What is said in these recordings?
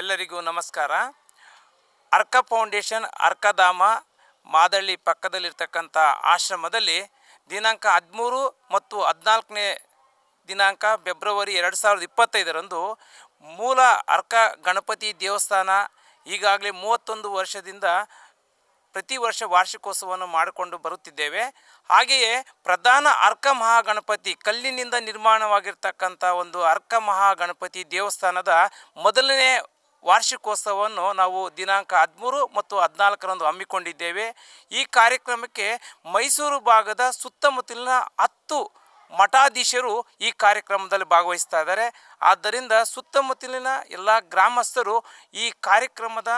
ಎಲ್ಲರಿಗೂ ನಮಸ್ಕಾರ. ಅರ್ಕ ಫೌಂಡೇಶನ್ ಅರ್ಕಧಾಮ ಮಾದಳ್ಳಿ ಪಕ್ಕದಲ್ಲಿರ್ತಕ್ಕಂಥ ಆಶ್ರಮದಲ್ಲಿ ದಿನಾಂಕ ಹದಿಮೂರು ಮತ್ತು ಹದಿನಾಲ್ಕನೇ ದಿನಾಂಕ ಫೆಬ್ರವರಿ ಎರಡು ಸಾವಿರದ ಇಪ್ಪತ್ತೈದರಂದು ಮೂಲ ಅರ್ಕ ಗಣಪತಿ ದೇವಸ್ಥಾನ, ಈಗಾಗಲೇ ಮೂವತ್ತೊಂದು ವರ್ಷದಿಂದ ಪ್ರತಿ ವರ್ಷ ವಾರ್ಷಿಕೋತ್ಸವವನ್ನು ಮಾಡಿಕೊಂಡು ಬರುತ್ತಿದ್ದೇವೆ. ಹಾಗೆಯೇ ಪ್ರಧಾನ ಅರ್ಕ ಮಹಾಗಣಪತಿ ಕಲ್ಲಿನಿಂದ ನಿರ್ಮಾಣವಾಗಿರ್ತಕ್ಕಂಥ ಒಂದು ಅರ್ಕ ಮಹಾಗಣಪತಿ ದೇವಸ್ಥಾನದ ಮೊದಲನೇ ವಾರ್ಷಿಕೋತ್ಸವವನ್ನು ನಾವು ದಿನಾಂಕ ಹದಿಮೂರು ಮತ್ತು ಹದಿನಾಲ್ಕರಂದು ಹಮ್ಮಿಕೊಂಡಿದ್ದೇವೆ. ಈ ಕಾರ್ಯಕ್ರಮಕ್ಕೆ ಮೈಸೂರು ಭಾಗದ ಸುತ್ತಮುತ್ತಲಿನ ಹತ್ತು ಮಠಾಧೀಶರು ಈ ಕಾರ್ಯಕ್ರಮದಲ್ಲಿ ಭಾಗವಹಿಸ್ತಾ ಇದ್ದಾರೆ. ಆದ್ದರಿಂದ ಸುತ್ತಮುತ್ತಲಿನ ಎಲ್ಲ ಗ್ರಾಮಸ್ಥರು ಈ ಕಾರ್ಯಕ್ರಮದ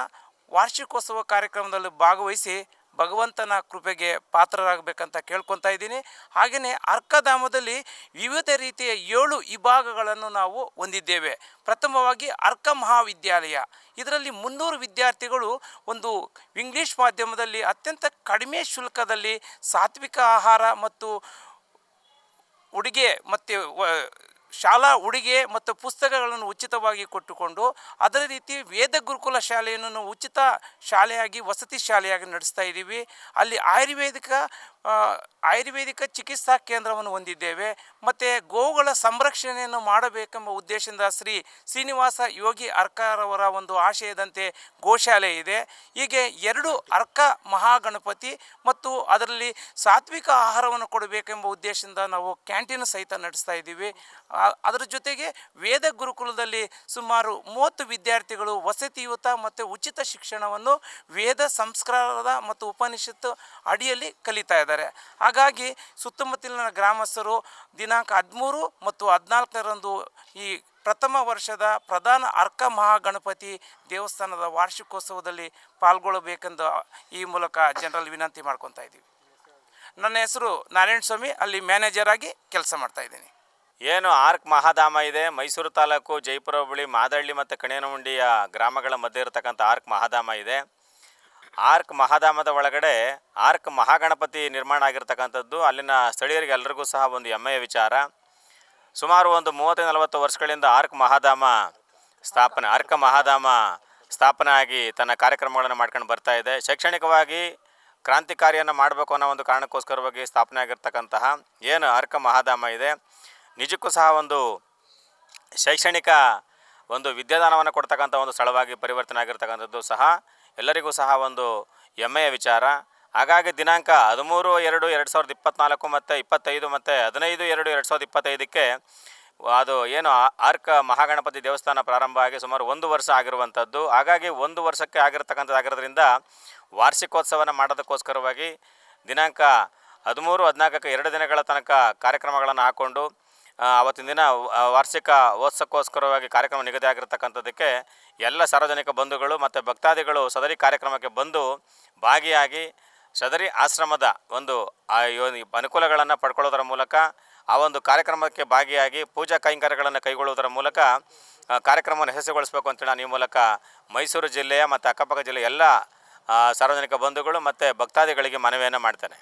ವಾರ್ಷಿಕೋತ್ಸವ ಕಾರ್ಯಕ್ರಮದಲ್ಲಿ ಭಾಗವಹಿಸಿ ಭಗವಂತನ ಕೃಪೆಗೆ ಪಾತ್ರರಾಗಬೇಕಂತ ಕೇಳ್ಕೊತಾ ಇದ್ದೀನಿ. ಹಾಗೆಯೇ ಅರ್ಕಧಾಮದಲ್ಲಿ ವಿವಿಧ ರೀತಿಯ ಏಳು ವಿಭಾಗಗಳನ್ನು ನಾವು ಹೊಂದಿದ್ದೇವೆ. ಪ್ರಥಮವಾಗಿ ಅರ್ಕ ಮಹಾವಿದ್ಯಾಲಯ. ಇದರಲ್ಲಿ ಮುನ್ನೂರು ವಿದ್ಯಾರ್ಥಿಗಳು ಒಂದು ಇಂಗ್ಲೀಷ್ ಮಾಧ್ಯಮದಲ್ಲಿ ಅತ್ಯಂತ ಕಡಿಮೆ ಶುಲ್ಕದಲ್ಲಿ ಸಾತ್ವಿಕ ಆಹಾರ ಮತ್ತು ಉಡುಗೆ ಮತ್ತು ಶಾಲಾ, ಉಡುಗೆ ಮತ್ತು ಪುಸ್ತಕಗಳನ್ನು ಉಚಿತವಾಗಿ ಕೊಟ್ಟುಕೊಂಡು ಅದರ ರೀತಿ ವೇದ ಗುರುಕುಲ ಶಾಲೆಯನ್ನು ಉಚಿತ ಶಾಲೆಯಾಗಿ, ವಸತಿ ಶಾಲೆಯಾಗಿ ನಡೆಸ್ತಾ ಇದ್ದೀವಿ ಅಲ್ಲಿ ಆಯುರ್ವೇದಿಕ ಆಯುರ್ವೇದಿಕ ಚಿಕಿತ್ಸಾ ಕೇಂದ್ರವನ್ನು ಹೊಂದಿದ್ದೇವೆ. ಮತ್ತು ಗೋವುಗಳ ಸಂರಕ್ಷಣೆಯನ್ನು ಮಾಡಬೇಕೆಂಬ ಉದ್ದೇಶದಿಂದ ಶ್ರೀ ಶ್ರೀನಿವಾಸ ಯೋಗಿ ಅರ್ಕಾರವರ ಒಂದು ಆಶಯದಂತೆ ಗೋಶಾಲೆ ಇದೆ. ಹೀಗೆ ಎರಡು ಅರ್ಕ ಮಹಾಗಣಪತಿ ಮತ್ತು ಅದರಲ್ಲಿ ಸಾತ್ವಿಕ ಆಹಾರವನ್ನು ಕೊಡಬೇಕೆಂಬ ಉದ್ದೇಶದಿಂದ ನಾವು ಕ್ಯಾಂಟೀನ್ ಸಹಿತ ನಡೆಸ್ತಾ ಇದ್ದೀವಿ. ಅದರ ಜೊತೆಗೆ ವೇದ ಗುರುಕುಲದಲ್ಲಿ ಸುಮಾರು ಮೂವತ್ತು ವಿದ್ಯಾರ್ಥಿಗಳು ವಸತಿಯುತ ಮತ್ತು ಉಚಿತ ಶಿಕ್ಷಣವನ್ನು ವೇದ ಸಂಸ್ಕಾರದ ಮತ್ತು ಉಪನಿಷತ್ತು ಅಡಿಯಲ್ಲಿ ಕಲಿತಾ ಇದ್ದಾರೆ. ಹಾಗಾಗಿ ಸುತ್ತಮುತ್ತಲಿನ ಗ್ರಾಮಸ್ಥರು ದಿನಾಂಕ ಹದಿಮೂರು ಮತ್ತು ಹದಿನಾಲ್ಕರಂದು ಈ ಪ್ರಥಮ ವರ್ಷದ ಪ್ರಧಾನ ಅರ್ಕ ಮಹಾಗಣಪತಿ ದೇವಸ್ಥಾನದ ವಾರ್ಷಿಕೋತ್ಸವದಲ್ಲಿ ಪಾಲ್ಗೊಳ್ಳಬೇಕೆಂದು ಈ ಮೂಲಕ ಜನರಲ್ಲಿ ವಿನಂತಿ ಮಾಡ್ಕೊತಾ ಇದ್ದೀವಿ. ನನ್ನ ಹೆಸರು ನಾರಾಯಣ ಸ್ವಾಮಿ, ಅಲ್ಲಿ ಮ್ಯಾನೇಜರ್ ಆಗಿ ಕೆಲಸ ಮಾಡ್ತಾ ಇದ್ದೀನಿ. ಏನು ಆರ್ಕ್ ಮಹಾಧಾಮ ಇದೆ? ಮೈಸೂರು ತಾಲೂಕು ಜೈಪುರ ಹುಬ್ಬಳ್ಳಿ ಮಾದಳ್ಳಿ ಮತ್ತು ಕಣೇನಮುಂಡಿಯ ಗ್ರಾಮಗಳ ಮಧ್ಯೆ ಇರತಕ್ಕಂಥ ಆರ್ಕ್ ಮಹಾಧಾಮ ಇದೆ. ಆರ್ಕ್ ಮಹಾಧಾಮದ ಒಳಗಡೆ ಆರ್ಕ್ ಮಹಾಗಣಪತಿ ನಿರ್ಮಾಣ ಆಗಿರ್ತಕ್ಕಂಥದ್ದು. ಅಲ್ಲಿನ ಸ್ಥಳೀಯರಿಗೆ ಎಲ್ಲರಿಗೂ ಸಹ ಒಂದು ಹೆಮ್ಮೆಯ ವಿಚಾರ. ಸುಮಾರು ಒಂದು ಮೂವತ್ತು ನಲವತ್ತು ವರ್ಷಗಳಿಂದ ಆರ್ಕ್ ಮಹಾಧಾಮ ಸ್ಥಾಪನೆ, ಆರ್ಕ ಮಹಾಧಾಮ ಸ್ಥಾಪನೆ ಆಗಿ ತನ್ನ ಕಾರ್ಯಕ್ರಮಗಳನ್ನು ಮಾಡ್ಕೊಂಡು ಬರ್ತಾ ಇದೆ. ಶೈಕ್ಷಣಿಕವಾಗಿ ಕ್ರಾಂತಿಕಾರಿಯನ್ನು ಮಾಡಬೇಕು ಅನ್ನೋ ಒಂದು ಕಾರಣಕ್ಕೋಸ್ಕರವಾಗಿ ಸ್ಥಾಪನೆ ಆಗಿರ್ತಕ್ಕಂತಹ ಏನು ಅರ್ಕ ಮಹಾಧಾಮ ಇದೆ. ನಿಜಕ್ಕೂ ಸಹ ಒಂದು ಶೈಕ್ಷಣಿಕ ಒಂದು ವಿದ್ಯಾದಾನವನ್ನು ಕೊಡ್ತಕ್ಕಂಥ ಒಂದು ಸ್ಥಳವಾಗಿ ಪರಿವರ್ತನೆ ಆಗಿರ್ತಕ್ಕಂಥದ್ದು ಸಹ ಎಲ್ಲರಿಗೂ ಸಹ ಒಂದು ಹೆಮ್ಮೆಯ ವಿಚಾರ. ಹಾಗಾಗಿ ದಿನಾಂಕ ಹದಿಮೂರು, ಎರಡು ಎರಡು ಸಾವಿರದ ಇಪ್ಪತ್ತ್ನಾಲ್ಕು ಮತ್ತು ಇಪ್ಪತ್ತೈದು ಮತ್ತು ಹದಿನೈದು, ಎರಡು ಎರಡು ಸಾವಿರದ ಇಪ್ಪತ್ತೈದಕ್ಕೆ ಅದು ಏನು ಆರ್ಕ ಮಹಾಗಣಪತಿ ದೇವಸ್ಥಾನ ಪ್ರಾರಂಭ ಆಗಿ ಸುಮಾರು ಒಂದು ವರ್ಷ ಆಗಿರುವಂಥದ್ದು. ಹಾಗಾಗಿ ಒಂದು ವರ್ಷಕ್ಕೆ ಆಗಿರ್ತಕ್ಕಂಥದ್ದು ಆಗಿರೋದ್ರಿಂದ ವಾರ್ಷಿಕೋತ್ಸವನ ಮಾಡೋದಕ್ಕೋಸ್ಕರವಾಗಿ ದಿನಾಂಕ ಹದಿಮೂರು, ಹದಿನಾಲ್ಕಕ್ಕೆ ಎರಡು ದಿನಗಳ ತನಕ ಕಾರ್ಯಕ್ರಮಗಳನ್ನು ಹಾಕ್ಕೊಂಡು ಅವತ್ತಿನ ದಿನ ವಾರ್ಷಿಕ ಓತ್ಸವಕ್ಕೋಸ್ಕರವಾಗಿ ಕಾರ್ಯಕ್ರಮ ನಿಗದಿ ಆಗಿರ್ತಕ್ಕಂಥದ್ದಕ್ಕೆ ಎಲ್ಲ ಸಾರ್ವಜನಿಕ ಬಂಧುಗಳು ಮತ್ತು ಭಕ್ತಾದಿಗಳು ಸದರಿ ಕಾರ್ಯಕ್ರಮಕ್ಕೆ ಬಂದು ಭಾಗಿಯಾಗಿ ಸದರಿ ಆಶ್ರಮದ ಒಂದು ಅನುಕೂಲಗಳನ್ನು ಪಡ್ಕೊಳ್ಳೋದರ ಮೂಲಕ, ಆ ಒಂದು ಕಾರ್ಯಕ್ರಮಕ್ಕೆ ಭಾಗಿಯಾಗಿ ಪೂಜಾ ಕೈಂಕರ್ಯಗಳನ್ನು ಕೈಗೊಳ್ಳುವುದರ ಮೂಲಕ ಕಾರ್ಯಕ್ರಮವನ್ನು ಯಶಸ್ವಿಗೊಳಿಸಬೇಕು ಅಂತೇಳಿ ನಾನು ಈ ಮೂಲಕ ಮೈಸೂರು ಜಿಲ್ಲೆಯ ಮತ್ತು ಅಕ್ಕಪಕ್ಕ ಜಿಲ್ಲೆಯ ಎಲ್ಲ ಸಾರ್ವಜನಿಕ ಬಂಧುಗಳು ಮತ್ತು ಭಕ್ತಾದಿಗಳಿಗೆ ಮನವಿಯನ್ನು ಮಾಡ್ತೇನೆ.